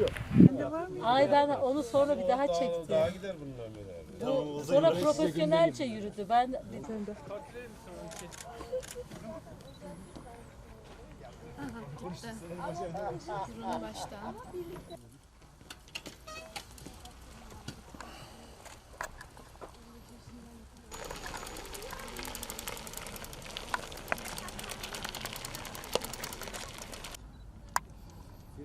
İşte ben onu sonra bir daha çektim. Daha gider bunlar böyle. Bu sonra profesyonelce yürüdü. Ben Burunu baştan.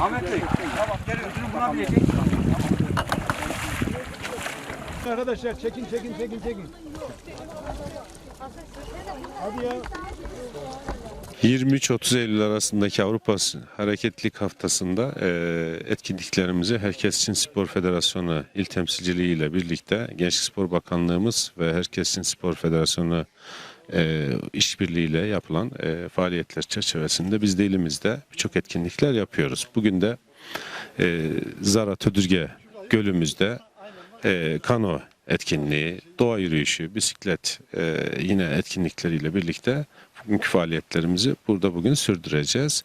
Ahmet Bey, tamam geliyor. Şunu buna bilecek. Arkadaşlar çekin çekin çekin çekin. Hadi ya. 23-30 Eylül arasındaki Avrupa Hareketlilik Haftası'nda e, etkinliklerimizi Herkes için Spor Federasyonu il temsilciliği ile birlikte Gençlik Spor Bakanlığımız ve Herkes için Spor Federasyonu e, işbirliğiyle yapılan e, faaliyetler çerçevesinde biz de ilimizde birçok etkinlikler yapıyoruz. Bugün de e, Zara Tödürge Gölümüzde e, kano etkinliği, doğa yürüyüşü, bisiklet e, yine etkinlikleriyle birlikte bugünkü faaliyetlerimizi burada bugün sürdüreceğiz.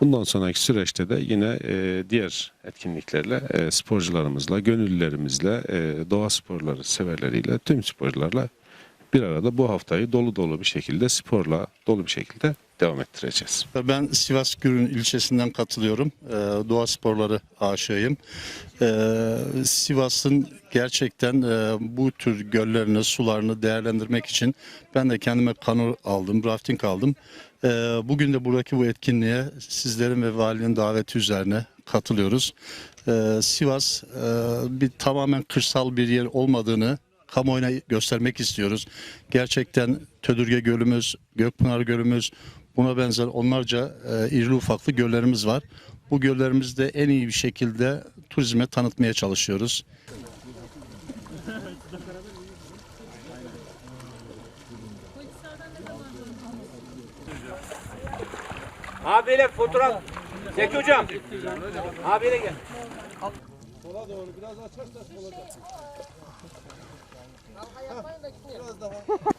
Bundan sonraki süreçte de yine e, diğer etkinliklerle e, sporcularımızla, gönüllülerimizle, e, doğa sporları severleriyle, tüm sporcularla bir arada bu haftayı dolu dolu bir şekilde sporla dolu bir şekilde devam ettireceğiz. Ben Sivas Gürün ilçesinden katılıyorum. Ee, Doğa sporları aşığıyım. Ee, Sivas'ın gerçekten e, bu tür göllerini, sularını değerlendirmek için ben de kendime kano aldım, rafting aldım. Ee, Bugün de buradaki bu etkinliğe sizlerin ve valinin daveti üzerine katılıyoruz. Ee, Sivas e, bir tamamen kırsal bir yer olmadığını kamuoyuna göstermek istiyoruz. Gerçekten Tödürge Gölümüz, Gökpınar Gölümüz, buna benzer onlarca e, irili ufaklı göllerimiz var. Bu göllerimizi de en iyi bir şekilde turizme tanıtmaya çalışıyoruz. Abiyle fotoğraf. Zeki hocam. Abiyle gel. Sola doğru biraz açarsak olacak. Biraz daha.